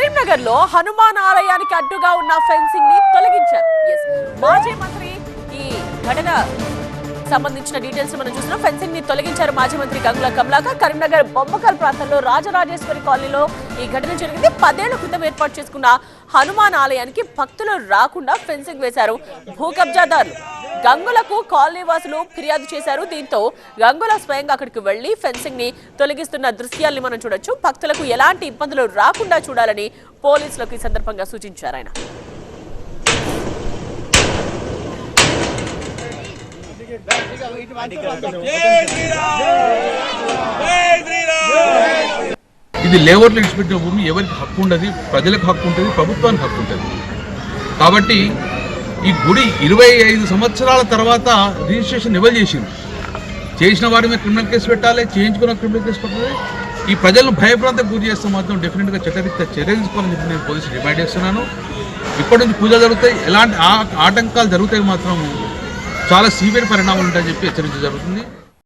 కరీంనగర్లో హనుమాన్ ఆలయానికి అడ్డుగా ఉన్న ఫెన్సింగ్ని తొలగించారు మాజీ మంత్రి ఈ ఘటన సంబంధించిన డీటెయిల్స్ మనం చూస్తున్నాం. ఫెన్సింగ్ని తొలగించారు మాజీ మంత్రి గంగుల కమలాకర్. కరీంనగర్ బొమ్మకల్ ప్రాంతంలో రాజరాజేశ్వరి కాలనీలో ఈ ఘటన జరిగింది. పదేళ్ళ క్రితం ఏర్పాటు చేసుకున్న హనుమాన్ ఆలయానికి భక్తులు రాకుండా ఫెన్సింగ్ వేశారు. భూ కబ్జాదారులు గంగులకు కాలనీ వాసులు ఫిర్యాదు చేశారు. దీంతో గంగుల స్వయంగా అక్కడికి వెళ్ళి ఫెన్సింగ్ని తొలగిస్తున్న దృశ్యాల్ని మనం చూడొచ్చు. భక్తులకు ఎలాంటి ఇబ్బందులు రాకుండా చూడాలని పోలీసులకు ఈ సందర్భంగా సూచించారు ఆయన. ఇది లేబర్లు ఇచ్చిపెట్టిన భూమి ఎవరికి హక్కు ఉండదు ప్రజలకు హక్కు ఉంటుంది ప్రభుత్వానికి హక్కు ఉంటుంది. కాబట్టి ఈ గుడి ఇరవై ఐదు సంవత్సరాల తర్వాత రిజిస్ట్రేషన్ ఎవరు చేసింది చేసిన వారి మీద క్రిమినల్ కేసు పెట్టాలి చేయించుకున్న క్రిమినల్ కేసు పెట్టాలి. ఈ ప్రజలను భయప్రాంతం గురి చేస్తే మాత్రం డెఫినెట్గా చట్టరీత్యా చర్య తీసుకోవాలని చెప్పి నేను పోలీసు డిమాండ్ చేస్తున్నాను. ఇప్పటి నుంచి పూజలు జరుగుతాయి. ఎలాంటి ఆ- ఆటంకాలు జరుగుతాయి మాత్రం చాలా సీవియర్ పరిణామాలు ఉంటాయని చెప్పి హెచ్చరించడం జరుగుతుంది.